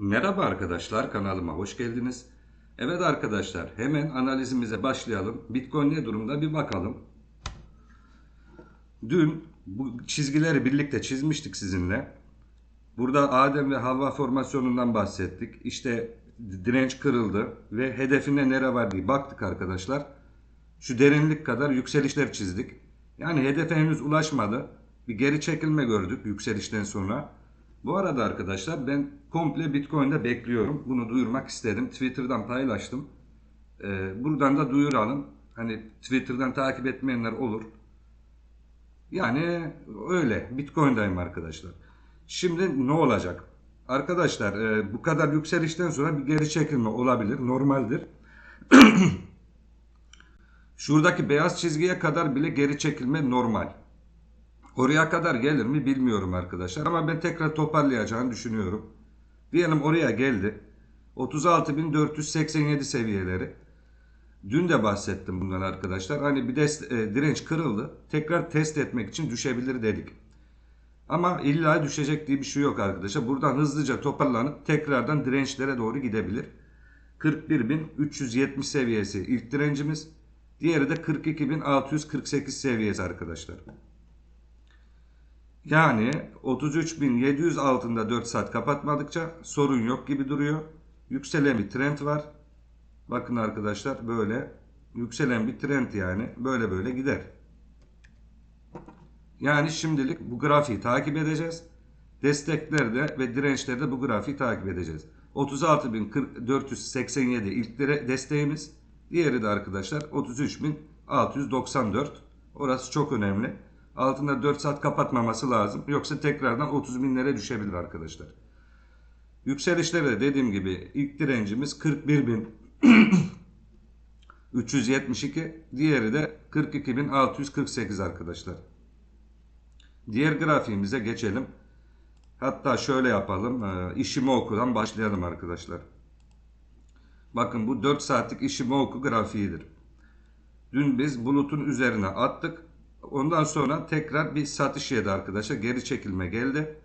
Merhaba arkadaşlar kanalıma hoş geldiniz. Evet arkadaşlar hemen analizimize başlayalım. Bitcoin ne durumda bir bakalım. Dün bu çizgileri birlikte çizmiştik sizinle. Burada Adem ve Havva formasyonundan bahsettik. İşte direnç kırıldı ve hedefine nere var diye baktık arkadaşlar. Şu derinlik kadar yükselişler çizdik. Yani hedefe henüz ulaşmadı. Bir geri çekilme gördük yükselişten sonra. Bu arada arkadaşlar ben komple Bitcoin'de bekliyorum. Bunu duyurmak istedim. Twitter'dan paylaştım. Ee, buradan da duyuralım. Hani Twitter'dan takip etmeyenler olur. Yani öyle. Bitcoin'dayım arkadaşlar. Şimdi ne olacak? Arkadaşlar e, bu kadar yükselişten sonra bir geri çekilme olabilir. Normaldir. Şuradaki beyaz çizgiye kadar bile geri çekilme normal. Oraya kadar gelir mi bilmiyorum arkadaşlar ama ben tekrar toparlayacağını düşünüyorum. Diyelim oraya geldi. 36.487 seviyeleri. Dün de bahsettim bundan arkadaşlar. Hani bir dest, e, direnç kırıldı. Tekrar test etmek için düşebilir dedik. Ama illa düşecek diye bir şey yok arkadaşlar. Buradan hızlıca toparlanıp tekrardan dirençlere doğru gidebilir. 41.370 seviyesi ilk direncimiz. Diğeri de 42.648 seviyesi arkadaşlar. Yani 33.700 altında 4 saat kapatmadıkça sorun yok gibi duruyor. Yükselen bir trend var. Bakın arkadaşlar böyle yükselen bir trend yani böyle böyle gider. Yani şimdilik bu grafiği takip edeceğiz. Desteklerde ve dirençlerde bu grafiği takip edeceğiz. 36.487 ilk desteğimiz. Diğeri de arkadaşlar 33.694. Orası çok önemli. Altında 4 saat kapatmaması lazım. Yoksa tekrardan 30 binlere düşebilir arkadaşlar. Yükselişlerde dediğim gibi ilk direncimiz 41.372. Diğeri de 42.648 arkadaşlar. Diğer grafiğimize geçelim. Hatta şöyle yapalım. Ee, Ishimoku'dan başlayalım arkadaşlar. Bakın bu 4 saatlik Ishimoku grafiğidir. Dün biz bulutun üzerine attık. Ondan sonra tekrar bir satış yedi arkadaşlar. Geri çekilme geldi.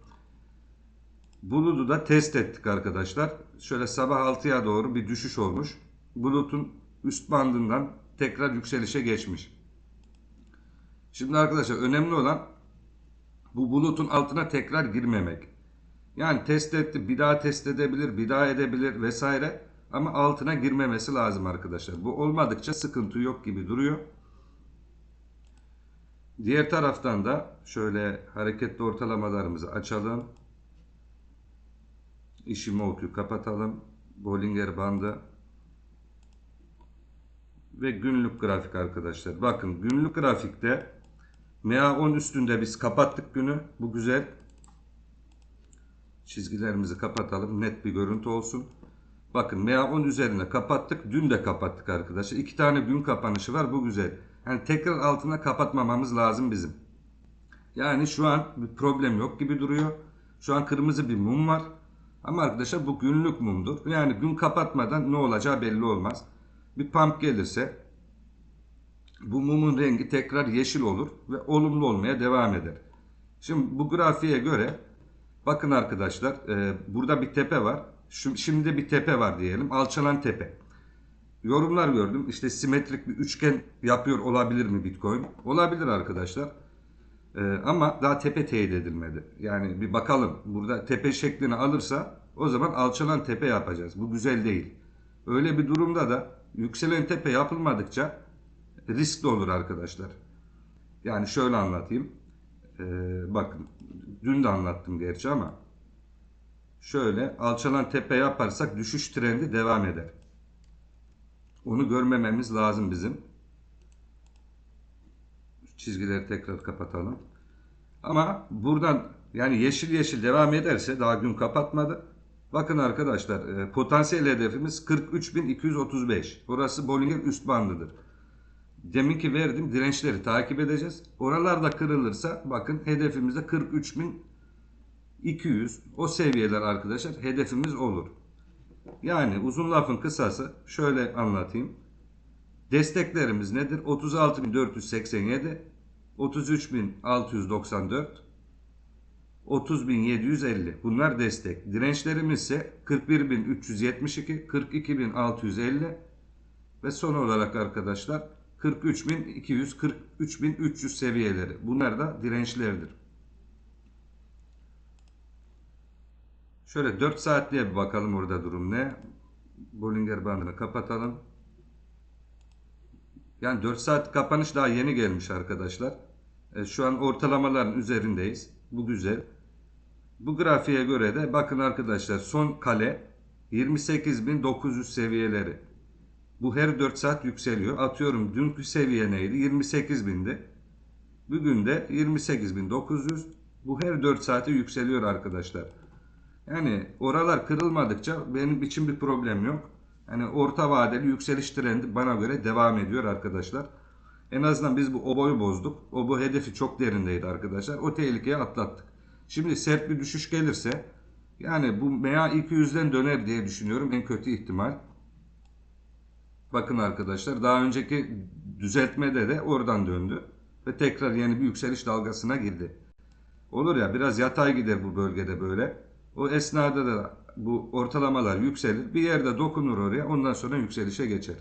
Bulutu da test ettik arkadaşlar. Şöyle sabah 6'ya doğru bir düşüş olmuş. Bulutun üst bandından tekrar yükselişe geçmiş. Şimdi arkadaşlar önemli olan bu bulutun altına tekrar girmemek. Yani test etti, bir daha test edebilir, bir daha edebilir vesaire. Ama altına girmemesi lazım arkadaşlar. Bu olmadıkça sıkıntı yok gibi duruyor. Diğer taraftan da şöyle hareketli ortalamalarımızı açalım. Ishimoku'yu kapatalım. Bollinger bandı. Ve günlük grafik arkadaşlar. Bakın günlük grafikte MA10 üstünde biz kapattık günü. Bu güzel. Çizgilerimizi kapatalım. Net bir görüntü olsun. Bakın MA10 üzerine kapattık. Dün de kapattık arkadaşlar. İki tane gün kapanışı var. Bu güzel. Yani tekrar altına kapatmamamız lazım bizim. Yani şu an bir problem yok gibi duruyor. Şu an kırmızı bir mum var. Ama arkadaşlar bu günlük mumdur. Yani gün kapatmadan ne olacağı belli olmaz. Bir pump gelirse bu mumun rengi tekrar yeşil olur ve olumlu olmaya devam eder. Şimdi bu grafiğe göre bakın arkadaşlar e, burada bir tepe var. Şu, şimdi bir tepe var diyelim. Alçalan tepe. Yorumlar gördüm. İşte simetrik bir üçgen yapıyor olabilir mi Bitcoin? Olabilir arkadaşlar. Ee, ama daha tepe teyit edilmedi. Yani bir bakalım. Burada tepe şeklini alırsa o zaman alçalan tepe yapacağız. Bu güzel değil. Öyle bir durumda da yükselen tepe yapılmadıkça riskli olur arkadaşlar. Yani şöyle anlatayım. Ee, bakın dün de anlattım gerçi ama şöyle alçalan tepe yaparsak düşüş trendi devam eder. Onu görmememiz lazım bizim. Çizgileri tekrar kapatalım. Ama buradan yani yeşil yeşil devam ederse daha gün kapatmadı. Bakın arkadaşlar e, potansiyel hedefimiz 43.235. Burası Bollinger üst bandıdır. Deminki verdim dirençleri takip edeceğiz. Oralarda kırılırsa bakın hedefimizde 43.200 o seviyeler arkadaşlar hedefimiz olur. Yani uzun lafın kısası şöyle anlatayım. Desteklerimiz nedir? 36.487, 33.694, 30.750. Bunlar destek. Dirençlerimiz ise 41.372, 42.650 ve son olarak arkadaşlar 43.200, 43.300 seviyeleri. Bunlar da dirençlerdir. Şöyle 4 saatliğe bir bakalım orada durum ne. Bollinger bandını kapatalım. Yani 4 saat kapanış daha yeni gelmiş arkadaşlar. E, şu an ortalamaların üzerindeyiz. Bu güzel. Bu grafiğe göre de bakın arkadaşlar son kale 28.900 seviyeleri. Bu her 4 saat yükseliyor. Atıyorum dünkü seviye neydi? 28.000'di. Bugün de 28.900. Bu her 4 saate yükseliyor arkadaşlar. Yani oralar kırılmadıkça benim için bir problem yok. Yani orta vadeli yükseliş trendi bana göre devam ediyor arkadaşlar. En azından biz bu oboyu bozduk. O bu hedefi çok derindeydi arkadaşlar. O tehlikeyi atlattık. Şimdi sert bir düşüş gelirse yani bu MA 200'den döner diye düşünüyorum en kötü ihtimal. Bakın arkadaşlar daha önceki düzeltmede de oradan döndü. Ve tekrar yeni bir yükseliş dalgasına girdi. Olur ya biraz yatay gider bu bölgede böyle. O esnada da bu ortalamalar yükselir. Bir yerde dokunur oraya ondan sonra yükselişe geçer.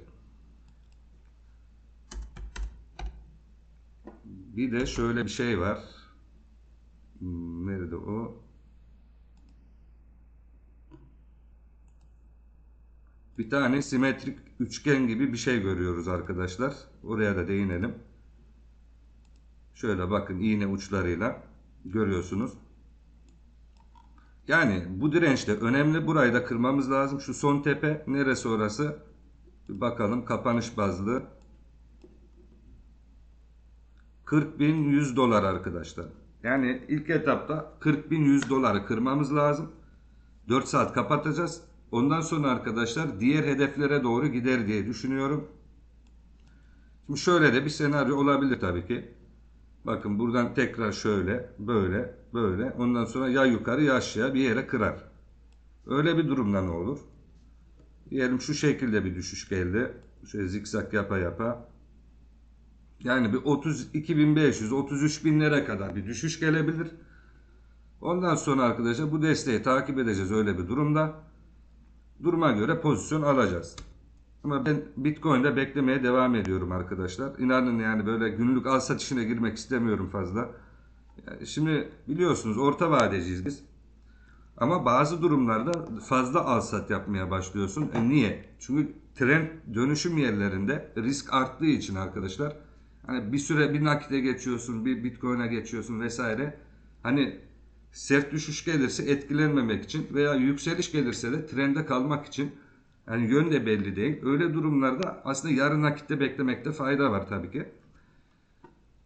Bir de şöyle bir şey var. Hmm, Nerede o? Bir tane simetrik üçgen gibi bir şey görüyoruz arkadaşlar. Oraya da değinelim. Şöyle bakın iğne uçlarıyla görüyorsunuz. Yani bu direnç de önemli. Burayı da kırmamız lazım. Şu son tepe neresi orası? Bakalım kapanış bazlı. 40.100 dolar arkadaşlar. Yani ilk etapta 40.100 doları kırmamız lazım. 4 saat kapatacağız. Ondan sonra arkadaşlar diğer hedeflere doğru gider diye düşünüyorum. Şimdi şöyle de bir senaryo olabilir tabii ki. Bakın buradan tekrar şöyle, böyle, böyle. Ondan sonra ya yukarı ya aşağı bir yere kırar. Öyle bir durumda ne olur? Diyelim şu şekilde bir düşüş geldi. Şöyle zikzak yapa yapa. Yani bir 32.500, 33.000'lere kadar bir düşüş gelebilir. Ondan sonra arkadaşlar bu desteği takip edeceğiz öyle bir durumda. Duruma göre pozisyon alacağız. Ama ben Bitcoin'de beklemeye devam ediyorum arkadaşlar. İnanın yani böyle günlük al satışına girmek istemiyorum fazla. Yani şimdi biliyorsunuz orta vadeciyiz biz. Ama bazı durumlarda fazla al sat yapmaya başlıyorsun. E niye? Çünkü trend dönüşüm yerlerinde risk arttığı için arkadaşlar. Hani bir süre bir nakite geçiyorsun, bir bitcoin'e geçiyorsun vesaire. Hani sert düşüş gelirse etkilenmemek için veya yükseliş gelirse de trende kalmak için yani yön de belli değil. Öyle durumlarda aslında yarı nakitte beklemekte fayda var tabii ki.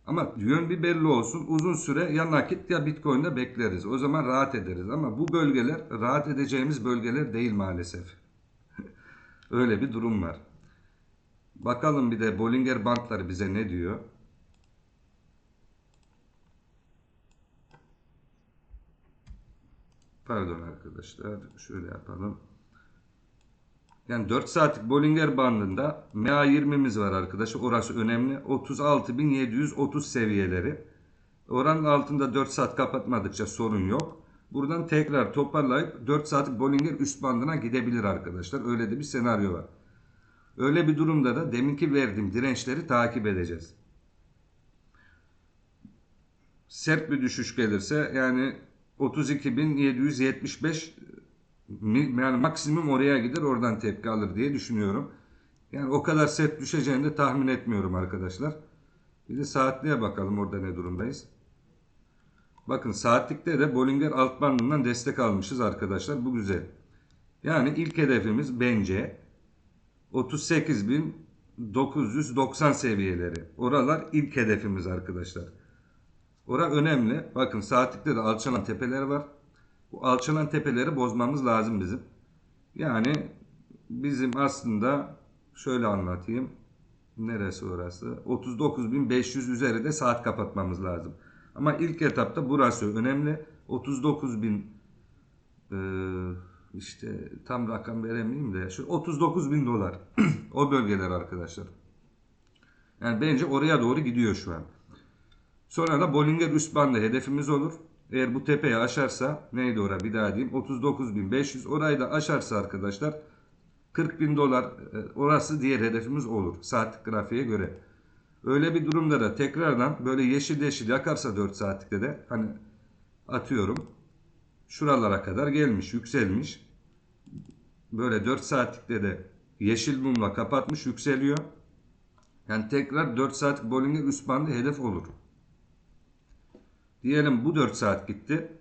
Ama yön bir belli olsun. Uzun süre ya nakit ya bitcoin'de bekleriz. O zaman rahat ederiz. Ama bu bölgeler rahat edeceğimiz bölgeler değil maalesef. Öyle bir durum var. Bakalım bir de Bollinger Bandları bize ne diyor? Pardon arkadaşlar. Şöyle yapalım. Yani 4 saatlik Bollinger bandında MA20'miz var arkadaşlar. Orası önemli. 36.730 seviyeleri. Oranın altında 4 saat kapatmadıkça sorun yok. Buradan tekrar toparlayıp 4 saatlik Bollinger üst bandına gidebilir arkadaşlar. Öyle de bir senaryo var. Öyle bir durumda da deminki verdiğim dirençleri takip edeceğiz. Sert bir düşüş gelirse yani 32.775 yani maksimum oraya gider oradan tepki alır diye düşünüyorum. Yani o kadar sert düşeceğini de tahmin etmiyorum arkadaşlar. Bir de saatliğe bakalım orada ne durumdayız. Bakın saatlikte de Bollinger alt bandından destek almışız arkadaşlar. Bu güzel. Yani ilk hedefimiz bence 38.990 seviyeleri. Oralar ilk hedefimiz arkadaşlar. Ora önemli. Bakın saatlikte de alçalan tepeler var. Bu alçalan tepeleri bozmamız lazım bizim. Yani bizim aslında şöyle anlatayım. Neresi orası? 39.500 üzeri de saat kapatmamız lazım. Ama ilk etapta burası önemli. 39.000 e, işte tam rakam veremeyeyim de şu 39.000 dolar. o bölgeler arkadaşlar. Yani bence oraya doğru gidiyor şu an. Sonra da Bollinger üst bandı hedefimiz olur. Eğer bu tepeyi aşarsa neydi ora bir daha diyeyim 39.500 orayı da aşarsa arkadaşlar 40.000 dolar e, orası diğer hedefimiz olur saatlik grafiğe göre. Öyle bir durumda da tekrardan böyle yeşil yeşil yakarsa 4 saatlikte de hani atıyorum şuralara kadar gelmiş yükselmiş. Böyle 4 saatlikte de yeşil mumla kapatmış yükseliyor. Yani tekrar 4 saatlik Bollinger üst bandı hedef olur. Diyelim bu 4 saat gitti.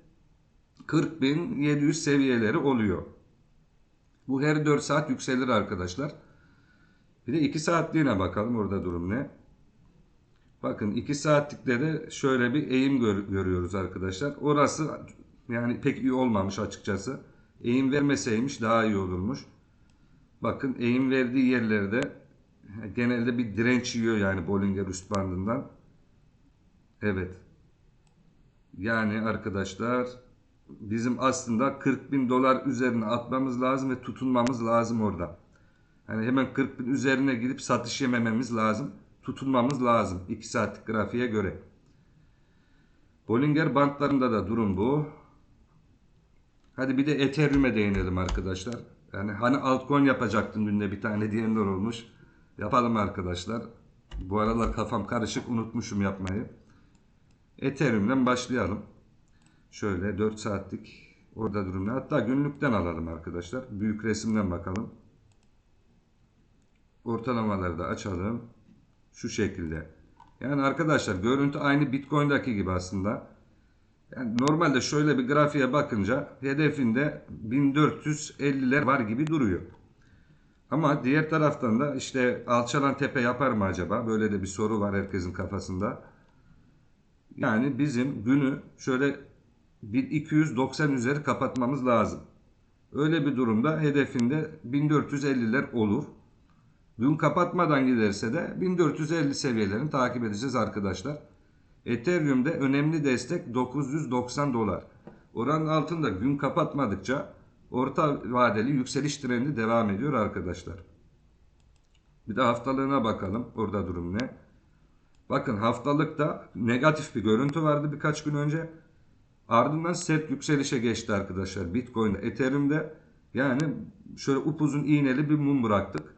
40.700 seviyeleri oluyor. Bu her 4 saat yükselir arkadaşlar. Bir de 2 saatliğine bakalım orada durum ne. Bakın 2 saatlikte de şöyle bir eğim gör- görüyoruz arkadaşlar. Orası yani pek iyi olmamış açıkçası. Eğim vermeseymiş daha iyi olurmuş. Bakın eğim verdiği yerlerde genelde bir direnç yiyor yani Bollinger üst bandından. Evet. Yani arkadaşlar bizim aslında 40 bin dolar üzerine atmamız lazım ve tutunmamız lazım orada. Hani hemen 40 bin üzerine gidip satış yemememiz lazım. Tutunmamız lazım 2 saatlik grafiğe göre. Bollinger bantlarında da durum bu. Hadi bir de Ethereum'e değinelim arkadaşlar. Yani hani altcoin yapacaktım dün de bir tane diyenler olmuş. Yapalım arkadaşlar. Bu aralar kafam karışık unutmuşum yapmayı. Ethereum'den başlayalım. Şöyle 4 saatlik orada durum ne? Hatta günlükten alalım arkadaşlar. Büyük resimden bakalım. Ortalamaları da açalım. Şu şekilde. Yani arkadaşlar görüntü aynı Bitcoin'daki gibi aslında. Yani normalde şöyle bir grafiğe bakınca hedefinde 1450'ler var gibi duruyor. Ama diğer taraftan da işte alçalan tepe yapar mı acaba? Böyle de bir soru var herkesin kafasında. Yani bizim günü şöyle 1290 üzeri kapatmamız lazım. Öyle bir durumda hedefinde 1450'ler olur. Dün kapatmadan giderse de 1450 seviyelerini takip edeceğiz arkadaşlar. Ethereum'de önemli destek 990 dolar. Oranın altında gün kapatmadıkça orta vadeli yükseliş trendi devam ediyor arkadaşlar. Bir de haftalığına bakalım. Orada durum ne? Bakın haftalıkta negatif bir görüntü vardı birkaç gün önce. Ardından sert yükselişe geçti arkadaşlar. Bitcoin'de, Ethereum'de yani şöyle upuzun iğneli bir mum bıraktık.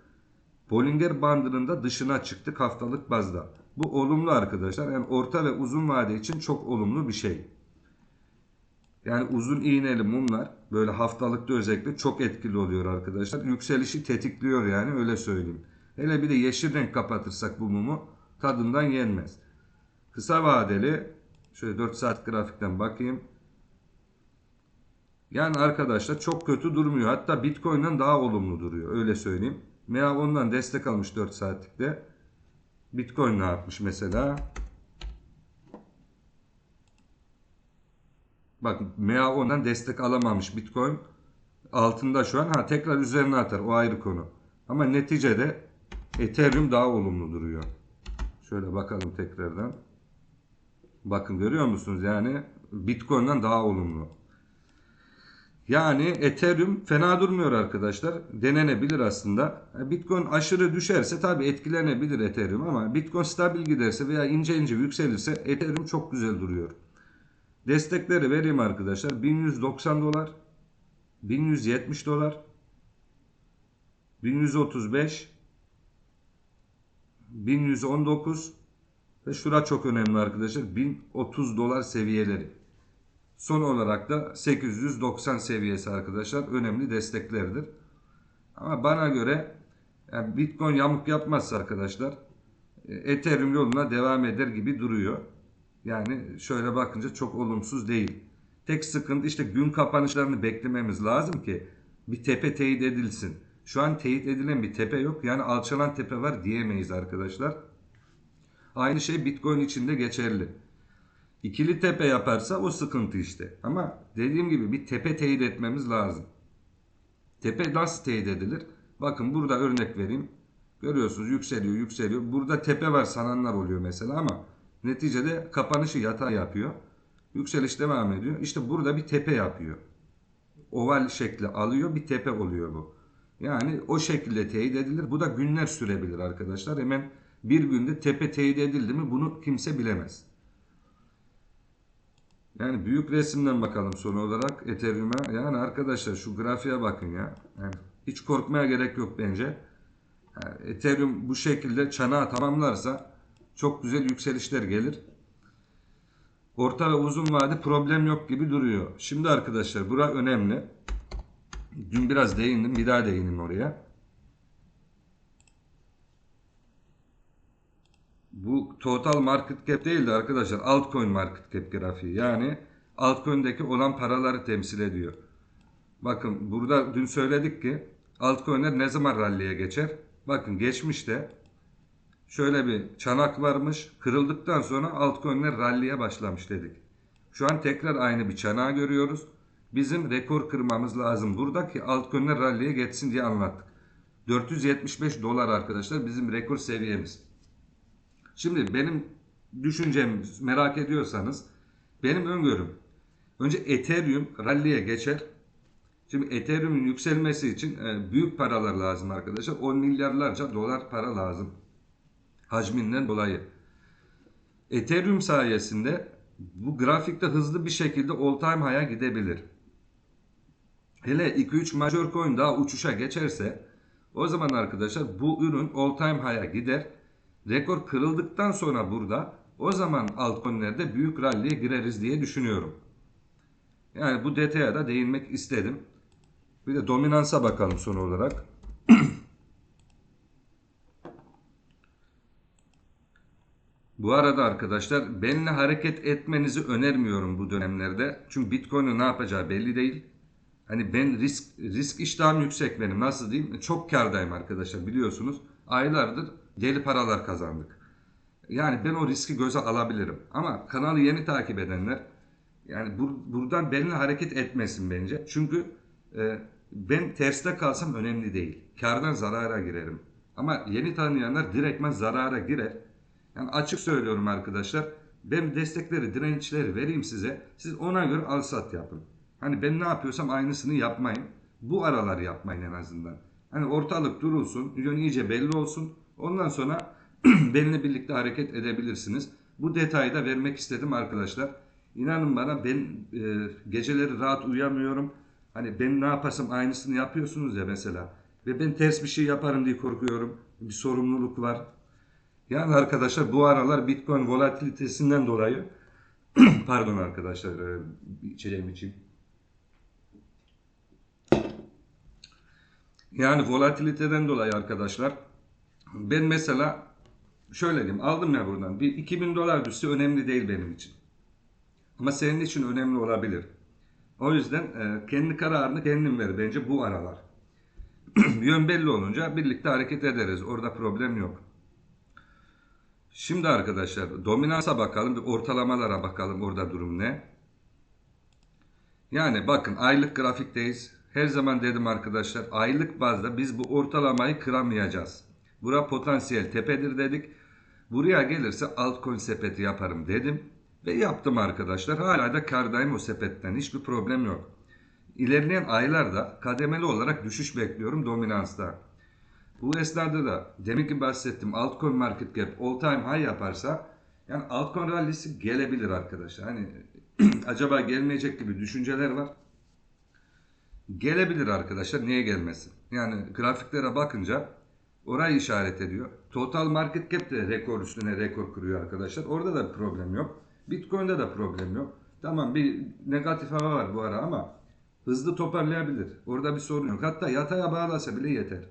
Bollinger bandının da dışına çıktık haftalık bazda. Bu olumlu arkadaşlar. Yani orta ve uzun vade için çok olumlu bir şey. Yani uzun iğneli mumlar böyle haftalıkta özellikle çok etkili oluyor arkadaşlar. Yükselişi tetikliyor yani öyle söyleyeyim. Hele bir de yeşil renk kapatırsak bu mumu tadından yenmez. Kısa vadeli şöyle 4 saat grafikten bakayım. Yani arkadaşlar çok kötü durmuyor. Hatta Bitcoin'den daha olumlu duruyor. Öyle söyleyeyim. MEA ondan destek almış 4 saatlikte. Bitcoin ne yapmış mesela? Bak MEA ondan destek alamamış Bitcoin. Altında şu an. Ha tekrar üzerine atar. O ayrı konu. Ama neticede Ethereum daha olumlu duruyor. Şöyle bakalım tekrardan. Bakın görüyor musunuz? Yani Bitcoin'den daha olumlu. Yani Ethereum fena durmuyor arkadaşlar. Denenebilir aslında. Bitcoin aşırı düşerse tabi etkilenebilir Ethereum ama Bitcoin stabil giderse veya ince ince yükselirse Ethereum çok güzel duruyor. Destekleri vereyim arkadaşlar. 1190 dolar, 1170 dolar, 1135, 1119 ve şura çok önemli arkadaşlar. 1030 dolar seviyeleri. Son olarak da 890 seviyesi arkadaşlar önemli desteklerdir. Ama bana göre yani Bitcoin yamuk yapmazsa arkadaşlar e, Ethereum yoluna devam eder gibi duruyor. Yani şöyle bakınca çok olumsuz değil. Tek sıkıntı işte gün kapanışlarını beklememiz lazım ki bir tepe teyit edilsin. Şu an teyit edilen bir tepe yok. Yani alçalan tepe var diyemeyiz arkadaşlar. Aynı şey Bitcoin için de geçerli. İkili tepe yaparsa o sıkıntı işte. Ama dediğim gibi bir tepe teyit etmemiz lazım. Tepe nasıl teyit edilir? Bakın burada örnek vereyim. Görüyorsunuz yükseliyor yükseliyor. Burada tepe var sananlar oluyor mesela ama neticede kapanışı yatay yapıyor. Yükseliş devam ediyor. İşte burada bir tepe yapıyor. Oval şekli alıyor bir tepe oluyor bu. Yani o şekilde teyit edilir. Bu da günler sürebilir arkadaşlar. Hemen bir günde tepe teyit edildi mi bunu kimse bilemez. Yani büyük resimden bakalım son olarak Ethereum'a. Yani arkadaşlar şu grafiğe bakın ya. Yani hiç korkmaya gerek yok bence. Yani Ethereum bu şekilde çanağı tamamlarsa çok güzel yükselişler gelir. Orta ve uzun vade problem yok gibi duruyor. Şimdi arkadaşlar bura önemli. Dün biraz değindim. Bir daha değineyim oraya. Bu total market cap değil de arkadaşlar altcoin market cap grafiği. Yani altcoin'deki olan paraları temsil ediyor. Bakın burada dün söyledik ki altcoin'ler ne zaman rally'e geçer? Bakın geçmişte şöyle bir çanak varmış. Kırıldıktan sonra altcoin'ler rally'e başlamış dedik. Şu an tekrar aynı bir çanağı görüyoruz. Bizim rekor kırmamız lazım. Buradaki altcoin'ler rally'e geçsin diye anlattık. 475 dolar arkadaşlar bizim rekor seviyemiz. Şimdi benim düşüncem merak ediyorsanız benim öngörüm önce Ethereum rally'e geçer. Şimdi Ethereum'un yükselmesi için e, büyük paralar lazım arkadaşlar. 10 milyarlarca dolar para lazım. Hacminden dolayı. Ethereum sayesinde bu grafikte hızlı bir şekilde all time high'a gidebilir. Hele 2-3 major coin daha uçuşa geçerse o zaman arkadaşlar bu ürün all time high'a gider. Rekor kırıldıktan sonra burada o zaman altcoin'lerde büyük rally'e gireriz diye düşünüyorum. Yani bu detaya da değinmek istedim. Bir de dominansa bakalım son olarak. Bu arada arkadaşlar benimle hareket etmenizi önermiyorum bu dönemlerde. Çünkü Bitcoin'in ne yapacağı belli değil. Hani ben risk risk iştahım yüksek benim. Nasıl diyeyim? Çok kardayım arkadaşlar biliyorsunuz. Aylardır deli paralar kazandık. Yani ben o riski göze alabilirim. Ama kanalı yeni takip edenler yani bur buradan benimle hareket etmesin bence. Çünkü e, ben terste kalsam önemli değil. Kardan zarara girerim. Ama yeni tanıyanlar direktmen zarara girer. Yani açık söylüyorum arkadaşlar. Ben destekleri, dirençleri vereyim size. Siz ona göre al sat yapın. Hani ben ne yapıyorsam aynısını yapmayın. Bu aralar yapmayın en azından. Hani ortalık durulsun, yön iyice belli olsun. Ondan sonra benimle birlikte hareket edebilirsiniz. Bu detayı da vermek istedim arkadaşlar. İnanın bana ben e, geceleri rahat uyuyamıyorum. Hani ben ne yapasam aynısını yapıyorsunuz ya mesela. Ve ben ters bir şey yaparım diye korkuyorum. Bir sorumluluk var. Yani arkadaşlar bu aralar Bitcoin volatilitesinden dolayı pardon arkadaşlar e, içeceğim için. Yani volatiliteden dolayı arkadaşlar ben mesela şöyle diyeyim aldım ya buradan bir 2000 dolar düşse önemli değil benim için. Ama senin için önemli olabilir. O yüzden e, kendi kararını kendin ver bence bu aralar. Yön belli olunca birlikte hareket ederiz. Orada problem yok. Şimdi arkadaşlar dominansa bakalım. Bir ortalamalara bakalım orada durum ne. Yani bakın aylık grafikteyiz. Her zaman dedim arkadaşlar aylık bazda biz bu ortalamayı kıramayacağız. Bura potansiyel tepedir dedik. Buraya gelirse altcoin sepeti yaparım dedim. Ve yaptım arkadaşlar. Hala da kardayım o sepetten. Hiçbir problem yok. İlerleyen aylarda kademeli olarak düşüş bekliyorum dominansta. Bu esnada da demin ki bahsettim altcoin market cap all time high yaparsa yani altcoin rallisi gelebilir arkadaşlar. Hani acaba gelmeyecek gibi düşünceler var. Gelebilir arkadaşlar. Niye gelmesin? Yani grafiklere bakınca orayı işaret ediyor. Total market cap de rekor üstüne rekor kuruyor arkadaşlar. Orada da problem yok. Bitcoin'de de problem yok. Tamam bir negatif hava var bu ara ama hızlı toparlayabilir. Orada bir sorun yok. Hatta yataya bağlasa bile yeter.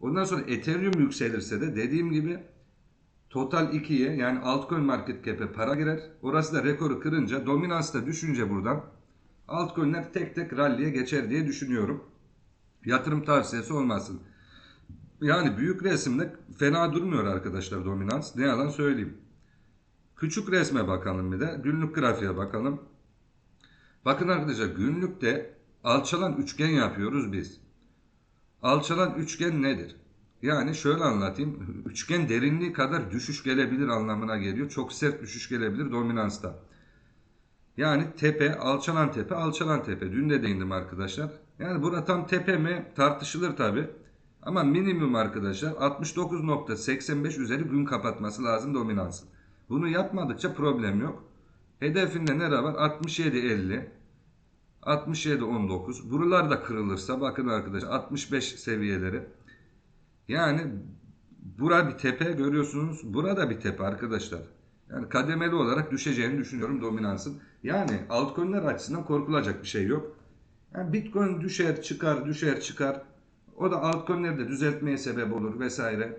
Ondan sonra Ethereum yükselirse de dediğim gibi total 2'ye yani altcoin market cap'e para girer. Orası da rekoru kırınca dominans da düşünce buradan altcoin'ler tek tek rally'e geçer diye düşünüyorum. Yatırım tavsiyesi olmasın. Yani büyük resimde fena durmuyor arkadaşlar dominans. Ne yalan söyleyeyim. Küçük resme bakalım bir de. Günlük grafiğe bakalım. Bakın arkadaşlar günlükte alçalan üçgen yapıyoruz biz. Alçalan üçgen nedir? Yani şöyle anlatayım. Üçgen derinliği kadar düşüş gelebilir anlamına geliyor. Çok sert düşüş gelebilir dominansta. Yani tepe, alçalan tepe, alçalan tepe. Dün de değindim arkadaşlar. Yani bura tam tepe mi tartışılır tabi. Ama minimum arkadaşlar 69.85 üzeri gün kapatması lazım dominansın. Bunu yapmadıkça problem yok. Hedefinde ne var? 67.50 67.19 Buralar da kırılırsa bakın arkadaşlar 65 seviyeleri. Yani bura bir tepe görüyorsunuz. Burada bir tepe arkadaşlar. Yani kademeli olarak düşeceğini düşünüyorum dominansın. Yani altcoin'ler açısından korkulacak bir şey yok. Yani Bitcoin düşer çıkar düşer çıkar. O da altcoin'leri de düzeltmeye sebep olur vesaire.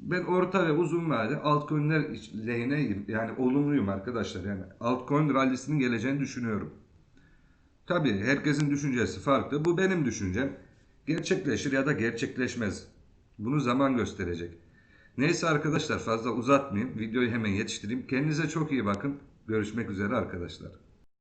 Ben orta ve uzun vade altcoin'ler lehine yani olumluyum arkadaşlar. Yani altcoin rallisinin geleceğini düşünüyorum. Tabii herkesin düşüncesi farklı. Bu benim düşüncem. Gerçekleşir ya da gerçekleşmez. Bunu zaman gösterecek. Neyse arkadaşlar fazla uzatmayayım. Videoyu hemen yetiştireyim. Kendinize çok iyi bakın. Görüşmek üzere arkadaşlar.